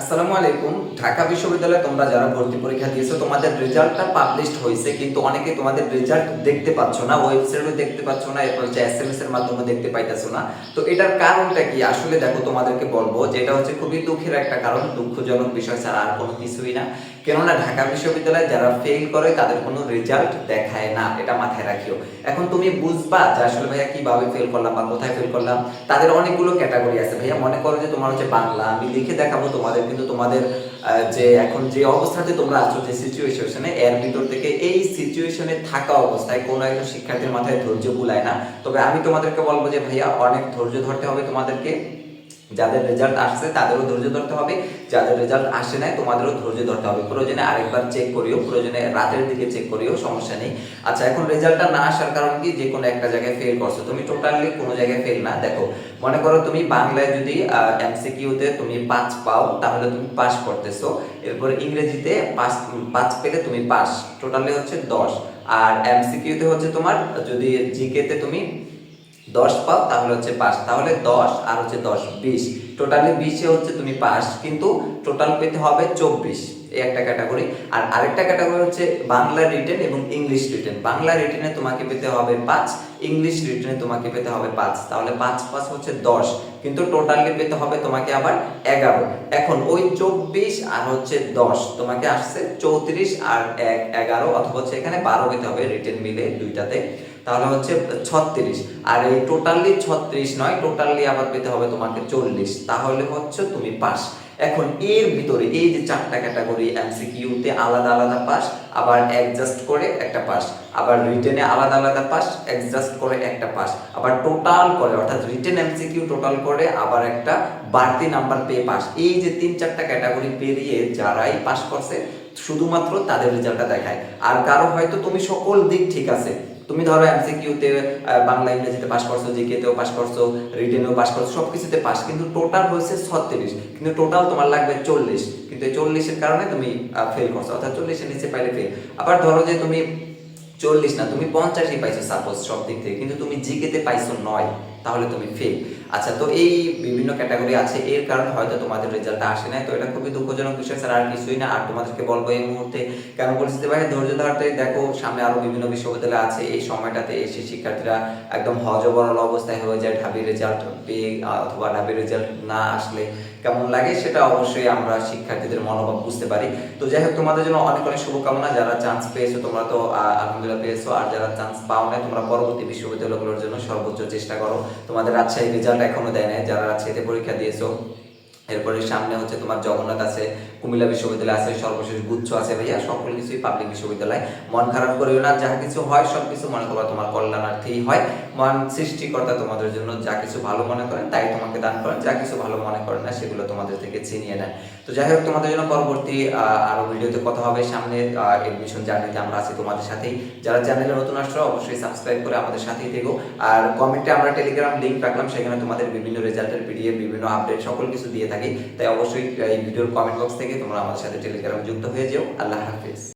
আসসালামু আলাইকুম। ঢাকা বিশ্ববিদ্যালয়ে তোমরা যারা ভর্তি পরীক্ষা দিয়েছ, তোমাদের রেজাল্টটা পাবলিশড হয়েছে, কিন্তু অনেকে তোমাদের রেজাল্ট দেখতে পাচ্ছ না ওয়েবসাইটে দেখতে পাচ্ছ না, এরপর হচ্ছে এস এর মাধ্যমে দেখতে পাইতেছো না। তো এটার কারণটা কি? আসলে দেখো, তোমাদেরকে বলব, যেটা হচ্ছে খুবই দুঃখের একটা কারণ, দুঃখজনক বিষয় ছাড়া আর কোনো কিছুই না। কেননা ঢাকা বিশ্ববিদ্যালয়ে যারা ফেল করে, তাদের কোনো রেজাল্ট দেখায় না। এটা মাথায় রাখিও। এখন তুমি বুঝবা যে আসলে ভাইয়া কীভাবে ফেল করলাম বা কোথায় ফেল করলাম। তাদের অনেকগুলো ক্যাটাগরি আছে। ভাইয়া মনে করো যে তোমার হচ্ছে বাংলা, আমি লিখে দেখাবো তোমাদের, কিন্তু তোমাদের যে এখন যে অবস্থাতে তোমরা আছো, যে সিচুয়েশনে এর ভিতর থেকে এই সিচুয়েশনে থাকা অবস্থায় কোনো একজন শিক্ষার্থীর মাথায় ধৈর্য কুলায় না। তবে আমি তোমাদেরকে বলব যে ভাইয়া অনেক ধৈর্য ধরতে হবে তোমাদেরকে। যাদের রেজাল্ট আসছে, তাদেরও ধৈর্য ধরতে হবে। যাদের রেজাল্ট আসে নাই, তোমাদেরও ধৈর্য ধরতে হবে। প্রয়োজনে আরেকবার চেক করিও, প্রয়োজনে রাতের দিকে চেক করিও, সমস্যা নেই। আচ্ছা এখন রেজাল্টটা না আসার কারণ কি? যে কোনো একটা জায়গায় ফেল করছ। তুমি টোটালি কোনো জায়গায় ফেল না। দেখো, মনে করো তুমি বাংলায় যদি এমসিকিউতে তুমি পাঁচ পাও, তাহলে তুমি পাস করতেছো। এরপর ইংরেজিতে পাঁচ পাঁচ পেলে তুমি পাস টোটালি হচ্ছে দশ। আর এমসিকিউতে হচ্ছে তোমার, যদি জিকেতে তুমি দশ পাও, তাহলে হচ্ছে পাস তাহলে দশ আর হচ্ছে দশ, বিশ। টোটালি বিশে হচ্ছে তুমি পাস, কিন্তু টোটাল পেতে হবে চব্বিশ এই একটা ক্যাটাগরি আর আরেকটা ক্যাটাগরি হচ্ছে বাংলা রিটেন এবং ইংলিশ রিটেন বাংলা রিটেনে তোমাকে পেতে হবে পাঁচ ইংলিশ রিটেনে তোমাকে পেতে হবে পাঁচ। তাহলে পাঁচ পাঁচ হচ্ছে দশ, কিন্তু টোটালি পেতে হবে তোমাকে আবার এগারো। এখন ওই চব্বিশ আর হচ্ছে দশ, তোমাকে আসছে চৌত্রিশ আর এক, এগারো, অথবা হচ্ছে এখানে বারো পেতে হবে রিটেন মিলে দুইটাতে। তাহলে হচ্ছে ছত্রিশ। আর এই টোটালি ছত্রিশ নয়, টোটালি আবার পেতে হবে তোমাকে চল্লিশ। তাহলে হচ্ছে তুমি পাস। এখন এর ভিতরে এই যে চারটা ক্যাটাগরি এমসিকিউতে আলাদা আলাদা পাস, আবার অ্যাডজাস্ট করে একটা পাস। আবার রিটেনে আলাদা আলাদা পাস অ্যাডজাস্ট করে একটা পাস। আবার টোটাল করে, অর্থাৎ রিটেন এমসিকিউ টোটাল করে আবার একটা বাড়তি নাম্বার পেয়ে পাস। এই যে তিন চারটা ক্যাটাগরি পেরিয়ে যারাই পাস করছে, শুধুমাত্র তাদের রেজাল্টটা দেখায়। আর কারও হয়তো তুমি সকল দিক ঠিক আছে তুমি ধরো এমসিকিউতে বাংলা, ইংরেজিতে পাস করছ জিকেতেও পাস করছ রিটেনেও পাস করছ সব কিছুতে পাস কিন্তু টোটাল হয়েছে ছত্রিশ, কিন্তু টোটাল তোমার লাগবে চল্লিশ। কিন্তু এই চল্লিশের কারণে তুমি ফেল করছ, অর্থাৎ চল্লিশের নিচে পাইলে ফেল আবার ধরো যে তুমি চল্লিশ না, তুমি পঞ্চাশই পাইছো সাপোজ সব দিক থেকে। কিন্তু তুমি জিকেতে পাইছো নয়, তাহলে তুমি ফেল আচ্ছা তো এই বিভিন্ন ক্যাটাগরি আছে, এর কারণে হয়তো তোমাদের রেজাল্টটা আসে নাই। তো এটা খুবই দুঃখজনক বিষয়, স্যার, আর কিছুই না। আর তোমাদেরকে বলব, এই মুহূর্তে কেন যে ভাই, ধৈর্য ধরতে দেখো, সামনে আরও বিভিন্ন বিশ্ববিদ্যালয় আছে। এই সময়টাতে এসে শিক্ষার্থীরা একদম হজবরল অবস্থায় হয়ে যায়, ঢাবি রেজাল্ট পেয়ে অথবা ঢাবি রেজাল্ট না আসলে কেমন লাগে সেটা অবশ্যই আমরা শিক্ষার্থীদের মনোভাব বুঝতে পারি। তো যাই হোক, তোমাদের জন্য অনেক অনেক শুভকামনা। যারা চান্স পেয়েছ, তোমরা তো আলহামদুলিল্লাহ পেয়েছ। আর যারা চান্স পাও নাই তোমরা পরবর্তী বিশ্ববিদ্যালয়গুলোর জন্য সর্বোচ্চ চেষ্টা করো। তোমাদের রাজশাহী রেজাল্ট এখনও দেয় নাই, যারা রাজশাহীতে পরীক্ষা দিয়েছ। এরপরে সামনে হচ্ছে তোমার জগন্নাথ আছে, কুমিল্লা বিশ্ববিদ্যালয় আছে, সর্বশেষ গুচ্ছ আছে ভাইয়া, সকল কিছুই পাবলিক বিশ্ববিদ্যালয়। মন খারাপ করিও না, যা কিছু হয় সব কিছু মনে করো তোমার কল্যাণার্থেই হয়। মন সৃষ্টিকর্তা তোমাদের জন্য যা কিছু ভালো মনে করেন তাই তোমাকে দান করেন। যা কিছু ভালো মনে করেন না সেগুলো তোমাদের থেকে ছিনিয়ে নেন। তো যাই হোক তোমাদের জন্য পরবর্তী আহ, আরও ভিডিওতে কথা হবে সামনে এডমিশন জার্নিতে আমরা আছি তোমাদের সাথেই। যারা চ্যানেলে নতুন আসছো অবশ্যই সাবস্ক্রাইব করে আমাদের সাথেই থেকো। আর কমেন্টে আমরা টেলিগ্রাম লিংক রাখলাম সেখানে তোমাদের বিভিন্ন রেজাল্টের পিডিএফ বিভিন্ন আপডেট সকল কিছু দিয়ে থাকি। তাই অবশ্যই এই ভিডিওর কমেন্ট বক্স থেকে তোমরা আমাদের সাথে টেলিগ্রাম যুক্ত হয়ে যেও। আল্লাহ হাফিজ।